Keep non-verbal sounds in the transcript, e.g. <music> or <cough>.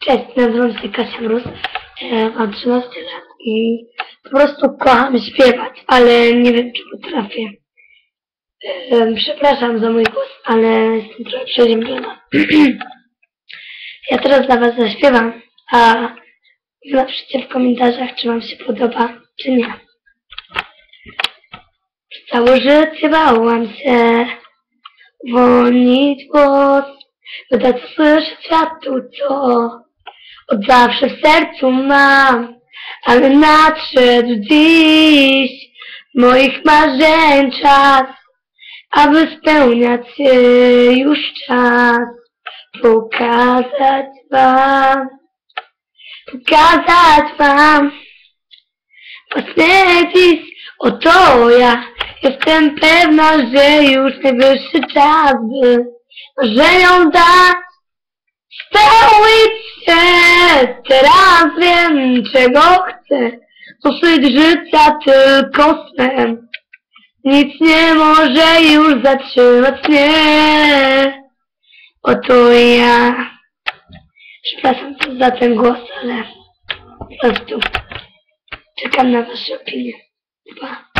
Cześć, nazywam się Kasia Mróz, e, mam 13 lat i po prostu kocham śpiewać, ale nie wiem, czy potrafię. E, przepraszam za mój głos, ale jestem trochę przeziębiona. <clears throat> ja teraz dla Was zaśpiewam, a napiszcie w komentarzach, czy Wam się podoba, czy nie. Przez całe życie bałam się uwolnić głos, dać słyszeć światu, co od zawsze w sercu mam, ale nadszedł dziś moich marzeń czas, aby spełniać się już czas, pokazać wam, pokazać wam, właśnie dziś oto ja, jestem pewna, że już najwyższy czas, by marzeniom dać spełnić się, teraz wiem czego chcę, dosyć życia tylko snem. Nic nie może już zatrzymać mnie. Oto ja. Przepraszam za ten głos, ale po prostu czekam na wasze opinie. Pa.